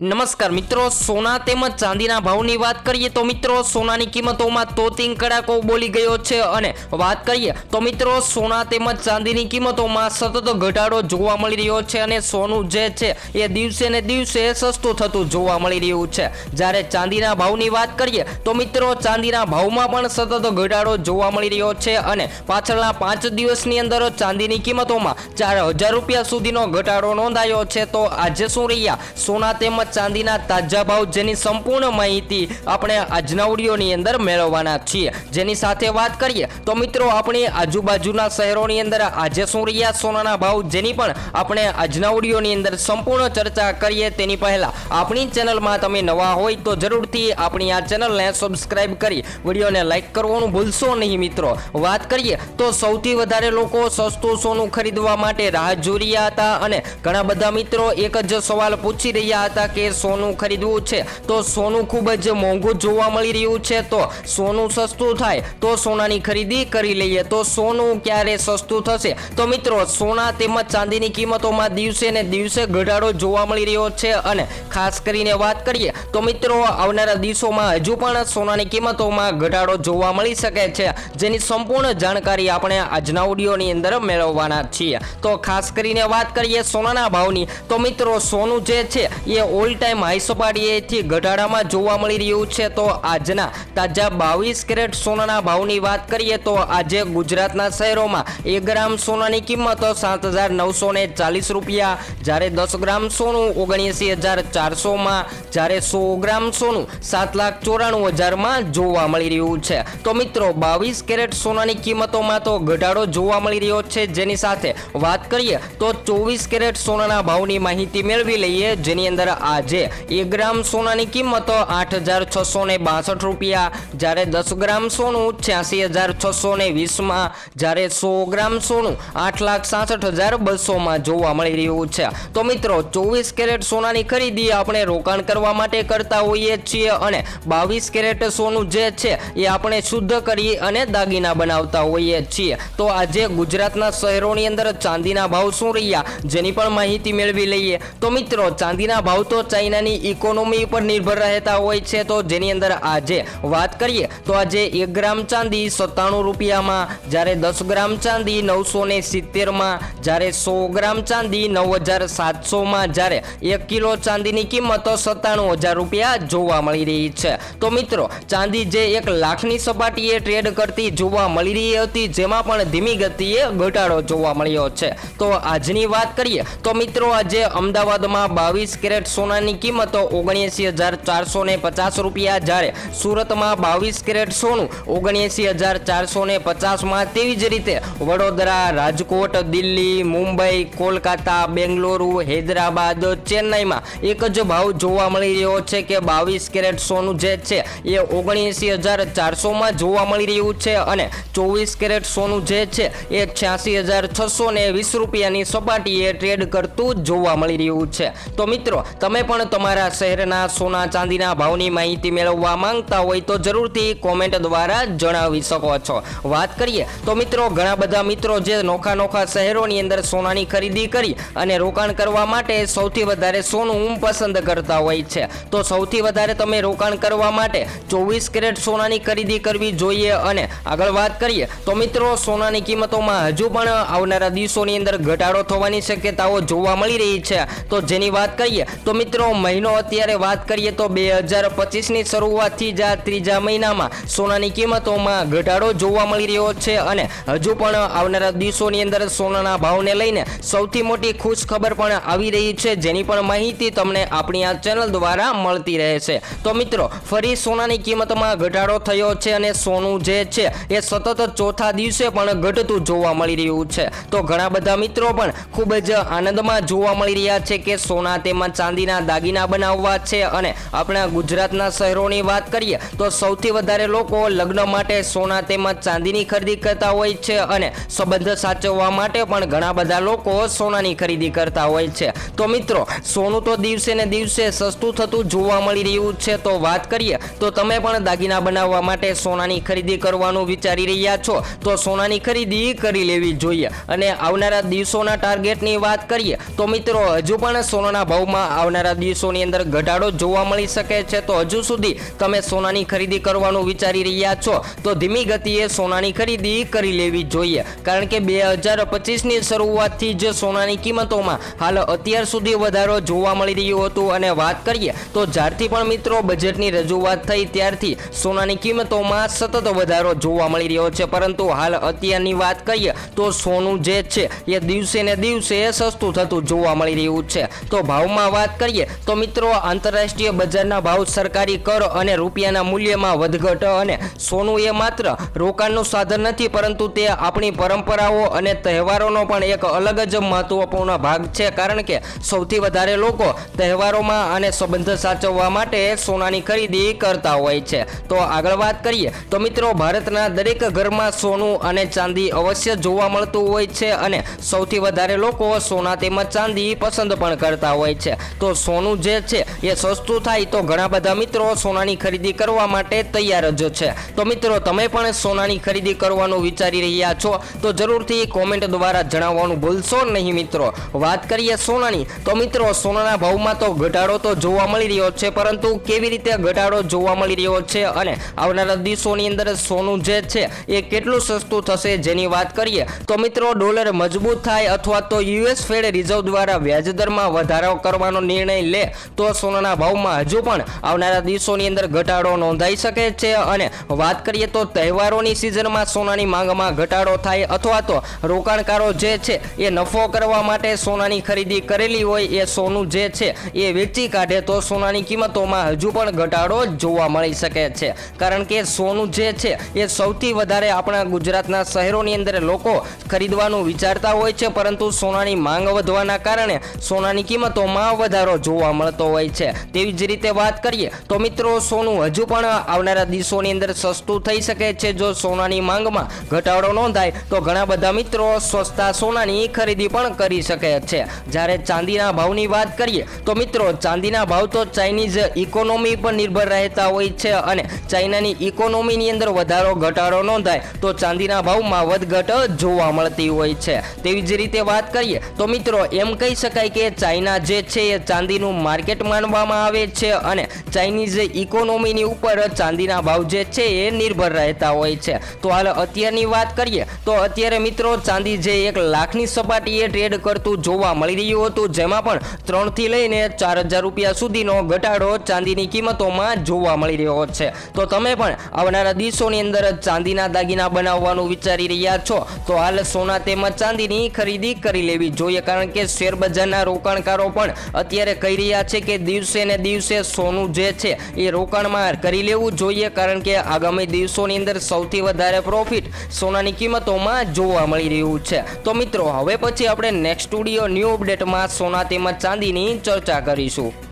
નમસ્કાર મિત્રો, સોના તેમજ ચાંદીના ભાવની વાત કરીએ તો મિત્રો, સોનાની કિંમતોમાં તોતિંગ કડાકો બોલી ગયો છે અને વાત કરીએ તો મિત્રો, સોના તેમજ ચાંદીની કિંમતોમાં સતત ઘટાડો જોવા મળી રહ્યો છે અને સોનું જે છે એ દિવસે ને દિવસે સસ્તું થતું જોવા મળી રહ્યું છે. જ્યારે ચાંદીના ભાવની વાત કરીએ તો મિત્રો, ચાંદીના ભાવમાં પણ સતત ઘટાડો જોવા મળી રહ્યો છે અને પાછળના પાંચ દિવસની અંદર ચાંદીની કિંમતોમાં ચાર હજાર રૂપિયા સુધીનો ઘટાડો નોંધાયો છે. તો આજે શું રહ્યા? સોના તેમજ ચાંદીના તાજા ભાવ જેની સંપૂર્ણ માહિતી આપણે આજના ઓડિયોની અંદર મેળવવાના છીએ. જેની સાથે વાત કરીએ તો મિત્રો આપણી આજુબાજુના શહેરોની અંદર આજે શું રહ્યા, સોનાના ભાવ જેની પણ આપણે આજના ઓડિયોની અંદર સંપૂર્ણ ચર્ચા કરીએ તેની પહેલા આપણી ચેનલમાં તમે નવા હોય તો જરૂરથી આપણી આ ચેનલને સબસ્ક્રાઇબ કરી વિડીયોને લાઈક કરવાનું ભૂલશો નહીં મિત્રો. વાત કરીએ તો સૌથી વધારે લોકો સસ્તું સોનું ખરીદવા માટે રાહ જોઈ રહ્યા હતા અને ઘણા બધા મિત્રો એક જ સવાલ પૂછી રહ્યા હતા કે સોનું ખરીદવું છે, તો સોનું ખૂબ જ મોંઘું જોવા મળી રહ્યું છે. તો સોનું સસ્તું થાય, તો સોનાની ખરીદી કરી લઈએ. તો સોનું ક્યારે સસ્તું થશે? તો મિત્રો, સોના તેમજ ચાંદીની કિંમતોમાં દિવસે ને દિવસે ઘટાડો જોવા મળી રહ્યો છે. અને ખાસ કરીને વાત કરીએ, તો મિત્રો, આવનારા દિવસોમાં હજુ પણ સોનાની કિંમતોમાં ઘટાડો જોવા મળી શકે છે. જેની સંપૂર્ણ જાણકારી આપણે આજના ઓડિયોની અંદર મેળવવાના છીએ. તો ખાસ કરીને વાત કરીએ સોનાના ભાવની. તો મિત્રો, સોનું જે છે, એ ઓલ ટાઈમ હાઈ સપાટીએથી ઘટાડામાં જોવા મળી રહ્યું છે તો આજના તાજા બાવીસ કેરેટ સોનાના ભાવની વાત કરીએ તો આજે ગુજરાતના શહેરોમાં એક ગ્રામ સોનાની કિંમત સાત હજાર નવસો ને ચાલીસ રૂપિયા, જ્યારે દસ ગ્રામ સોનું ઓગણએંસી હજાર ચારસોમાં, જ્યારે સો ગ્રામ સોનું સાત લાખ ચોરાણું હજારમાં જોવા મળી રહ્યું છે. તો મિત્રો, બાવીસ કેરેટ સોનાની કિંમતોમાં તો ઘટાડો જોવા મળી રહ્યો છે. જેની સાથે વાત કરીએ તો ચોવીસ કેરેટ સોનાના ભાવની માહિતી મેળવી લઈએ. જેની અંદર આજે એક ગ્રામ સોનાની કિંમત આઠ હજાર છસો ને બાસઠ રૂપિયા. જ્યારે દસ ગ્રામ સોનું છ્યાસી હજાર છસો ને વીસમાં. જ્યારે સો ગ્રામ સોનું આઠ લાખ સાસઠ હજાર બસોમાં જોવા મળી રહ્યું છે. તો મિત્રો, ચોવીસ કેરેટ સોનાની ખરીદી આપણે રોકાણ કરવા માટે કરતા હોઈએ છીએ અને બાવીસ કેરેટ સોનું જે છે એ આપણે શુદ્ધ કરી અને દાગીના બનાવતા હોઈએ છીએ. તો આજે ગુજરાતના શહેરોની અંદર ચાંદીના ભાવ શું રહ્યા? જેની પણ માહિતી મેળવી લઈએ. તો મિત્રો, ચાંદીના ભાવ તો ચાઇનાની ઇકોનોમી પર નિર્ભર રહેતા હોય છે, તો જેની અંદર આજે વાત કરીએ, તો આજે એક ગ્રામ ચાંદી સત્તાણું રૂપિયામાં, જ્યારે દસ ગ્રામ ચાંદી નવસો ને સિત્તેરમાં, જ્યારે સો ગ્રામ ચાંદી નવ હજાર સાતસોમાં, જ્યારે એક કિલો ચાંદીની કિંમત સત્તાણું હજાર રૂપિયા જોવા મળી રહી છે. તો મિત્રો, ચાંદી જે એક લાખની સપાટીએ ટ્રેડ કરતી જોવા મળી રહી હતી, જેમાં પણ ધીમી ગતિએ ઘટાડો જોવા મળ્યો છે. તો આજની વાત કરીએ, તો મિત્રો, આજે અમદાવાદમાં બાવીસ કેરેટ સોનાની કિંમત ઓગણએંસી હજાર ચારસો ને પચાસ રૂપિયા જ્યારે સુરતમાં બાવીસ કેરેટ સોનું ઓગણએંસી હજાર ચારસો ને પચાસમાં તેવી જ રીતે વડોદરા, રાજકોટ, દિલ્હી, મુંબઈ, કોલકાતા, બેંગલુરુ, હૈદરાબાદ, ચેન્નાઈમાં એક જ ભાવ જોવા મળી રહ્યો છે કે બાવીસ કેરેટ સોનું જે છે એ ઓગણએંસી હજાર ચારસોમાં જોવા મળી રહ્યું છે અને ચોવીસ કેરેટ સોનું જે છે એ છ્યાસી હજાર છસો ને વીસ રૂપિયાની સપાટીએ ટ્રેડ કરતું જોવા મળી રહ્યું છે. તો મિત્રો, તમે પણ તમારા શહેરના સોના ચાંદીના ભાવની માહિતી મેળવવા માંગતા હોય તો જરૂરથી કોમેન્ટ દ્વારા જણાવી શકો છો. વાત કરીએ તો મિત્રો, ઘણા બધા મિત્રો જે નોખા નોખા શહેરોની અંદર સોનાની ખરીદી કરી અને રોકાણ કરવા માટે સૌથી વધારે સોનું પસંદ કરતા હોય છે. તો સૌથી વધારે તમે રોકાણ કરવા માટે ચોવીસ કેરેટ સોનાની ખરીદી કરવી જોઈએ અને આગળ વાત કરીએ તો મિત્રો, સોનાની કિંમતોમાં હજુ પણ આવનારા દિવસોની અંદર ઘટાડો થવાની શક્યતાઓ જોવા મળી રહી છે. તો જેની વાત કરીએ તો મિત્રો મહિનો અત્યારે વાત કરીએ તો બે હજાર પચીસની શરૂઆતથી જ આ ત્રીજા મહિનામાં સોનાની કિંમતોમાં ઘટાડો જોવા મળી રહ્યો છે અને હજુ પણ આવનારા દિવસોની અંદર સોનાના ભાવને લઈને સૌથી મોટી ખુશ ખબર પણ આવી રહી છે, જેની પણ માહિતી તમને આપણી આ ચેનલ દ્વારા મળતી રહે છે. તો મિત્રો, ફરી સોનાની કિંમતમાં ઘટાડો થયો છે અને સોનું જે છે, એ સતત ચોથા દિવસે પણ ઘટતું જોવા મળી રહ્યું છે. તો ઘણા બધા મિત્રો પણ ખૂબ જ આનંદમાં જોવા મળી રહ્યા છે કે સોના તેમાં ચાંદીના દાગીના બનાવવા છે અને આપણા ગુજરાતના શહેરોની વાત કરીએ તો સૌથી વધારે લોકો લગ્ન માટે સોના તેમજ ચાંદીની ખરીદી કરતા હોય છે અને સંબંધ સાચવવા માટે પણ ઘણા બધા લોકો સોનાની ખરીદી કરતા હોય છે. તો મિત્રો, સોનું તો દિવસે ને દિવસે સસ્તું થતું જોવા મળી રહ્યું છે. તો વાત કરીએ તો તમે પણ દાગીના બનાવવા માટે સોનાની ખરીદી કરવાનું વિચારી રહ્યા છો. તો સોનાની ખરીદી કરી લેવી જોઈએ. અને આવનારા દિવસોના ટાર્ગેટની વાત કરીએ તો મિત્રો, હજુ પણ સોનાના ભાવમાં આવનારા આવનારા દિવસોની અંદર ઘટાડો જોવા મળી શકે છે. તો હજુ સુધી તમે સોનાની ખરીદી કરવાનું વિચારી રહ્યા છો, તો ધીમી ગતિએ સોનાની ખરીદી કરી લેવી જોઈએ. કારણ કે બે હજાર પચીસની શરૂઆતથી જ સોનાની કિંમતોમાં હાલ અત્યાર સુધી વધારો જોવા મળી રહ્યું હતું. અને વાત કરીએ તો જ્યારથી પણ મિત્રો બજેટની રજૂઆત થઈ, ત્યારથી સોનાની કિંમતોમાં સતત વધારો જોવા મળી રહ્યો છે. પરંતુ હાલ અત્યારની વાત કરીએ તો સોનું જે છે, એ દિવસે ને દિવસે સસ્તું થતું જોવા મળી રહ્યું છે. તો ભાવમાં વાત કરીએ તો મિત્રો, આંતરરાષ્ટ્રીય બજારના ભાવ સરકારી કર અને રૂપિયાના મૂલ્યમાં વધઘટ અને સોનું એ માત્ર રોકાણનું સાધન નથી, પરંતુ તે આપણી પરંપરાઓ અને તહેવારોનો પણ એક અલગ જ મહત્વપૂર્ણ ભાગ છે. કારણ કે સૌથી વધારે લોકો તહેવારોમાં અને સંબંધ સાચવવા માટે સોનાની ખરીદી કરતા હોય છે. તો આગળ વાત કરીએ તો મિત્રો, ભારતના દરેક ઘરમાં સોનું અને ચાંદી અવશ્ય જોવા મળતું હોય છે અને સૌથી વધારે લોકો સોના તેમજ ચાંદી પસંદ પણ કરતા હોય છે. તો સોનું જે છે, એ સસ્તું થાય તો ઘણા બધા મિત્રો સોનાની ખરીદી કરવા માટે તૈયાર જ છે. તો મિત્રો, તમે પણ સોનાની ખરીદી કરવાનું વિચારી રહ્યા છો, તો જરૂરથી કોમેન્ટ દ્વારા જણાવવાનું ભૂલશો નહીં મિત્રો. વાત કરીએ સોનાની, તો મિત્રો, સોનાના ભાવમાં તો ઘટાડો તો જોવા મળી રહ્યો છે, પરંતુ કેવી રીતે ઘટાડો જોવા મળી રહ્યો છે અને આવનારા દિવસોની અંદર સોનું જે છે, એ કેટલું સસ્તું થશે જેની વાત કરીએ, તો મિત્રો, ડોલર મજબૂત થાય અથવા તો યુએસ ફેડ રિઝર્વ દ્વારા વ્યાજદરમાં વધારો કરવાનો નિર્ણય લે, તો સોનાના ભાવમાં હજુ પણ આવનારા દિવસોની અંદર ઘટાડો નોંધાઈ શકે છે. અને વાત કરીએ તો તહેવારોની સિઝનમાં સોનાની માંગમાં ઘટાડો થાય અથવા તો રોકાણકારો જે છે એ નફો કરવા માટે સોનાની ખરીદી કરેલી હોય એ સોનું જે છે એ વેચી કાઢે, તો સોનાની કિંમતોમાં હજુ પણ ઘટાડો જોવા મળી શકે છે. કારણ કે સોનું જે છે એ સૌથી વધારે આપણા ગુજરાતના શહેરોની અંદર લોકો ખરીદવાનું વિચારતા હોય છે, પરંતુ સોનાની માંગ વધવાના કારણે સોનાની કિંમતોમાં વધારો જોવા મળતો હોય છે. તેવી જ રીતે વાત કરીએ, તો મિત્રો, સોનું હજુ પણ આવનારા દિવસોની અંદર સસ્તું થઈ શકે છે. જો સોનાની માંગમાં ઘટાડો નોંધાય, તો ઘણા બધા મિત્રો સસ્તા સોનાની ખરીદી પણ કરી શકે છે. જ્યારે ચાંદીના ભાવની વાત કરીએ, તો મિત્રો, ચાંદીના ભાવ તો ચાઇનીઝ ઇકોનોમી પર નિર્ભર રહેતા હોય છે અને ચાઇનાની ઇકોનોમીની અંદર વધારો ઘટાડો નોંધાય, તો ચાંદીના ભાવમાં વધઘટ જોવા મળતી હોય છે. તેવી જ રીતે વાત કરીએ, તો મિત્રો, એમ કહી શકાય કે ચાઇના જે છે એ ચાંદીનું માર્કેટ માનવામાં આવે છે અને ચાઇનીઝ ઇકોનોમીની ઉપર ચાંદીના ભાવ જે છે એ નિર્ભર રહેતા હોય છે. તો હાલ અત્યારની વાત કરીએ, તો અત્યારે મિત્રો ચાંદી જે એક લાખની સપાટીએ ટ્રેડ કરતું જોવા મળી રહ્યું હતું, જેમાં પણ ત્રણથી લઈને ચાર હજાર રૂપિયા સુધીનો ઘટાડો ચાંદીની કિંમતોમાં જોવા મળી રહ્યો છે. તો તમે પણ આવનારા દિવસોની અંદર ચાંદીના દાગીના બનાવવાનું વિચારી રહ્યા છો, તો હાલ સોના તેમજ ચાંદીની ખરીદી કરી લેવી જોઈએ, કારણ કે શેર બજારના રોકાણકારો પણ અત્યારે કહી રહ્યા છે કે દિવસે ને દિવસે સોનું જે છે એ રોકાણમાં કરી લેવું જોઈએ, કારણ કે આગામી દિવસોની અંદર સૌથી વધારે પ્રોફિટ સોનાની કિંમતોમાં જોવા મળી રહ્યું છે. તો મિત્રો, હવે પછી આપણે નેક્સ્ટ સ્ટુડિયો ન્યૂ અપડેટમાં સોના તેમજ ચાંદીની ચર્ચા કરીશું.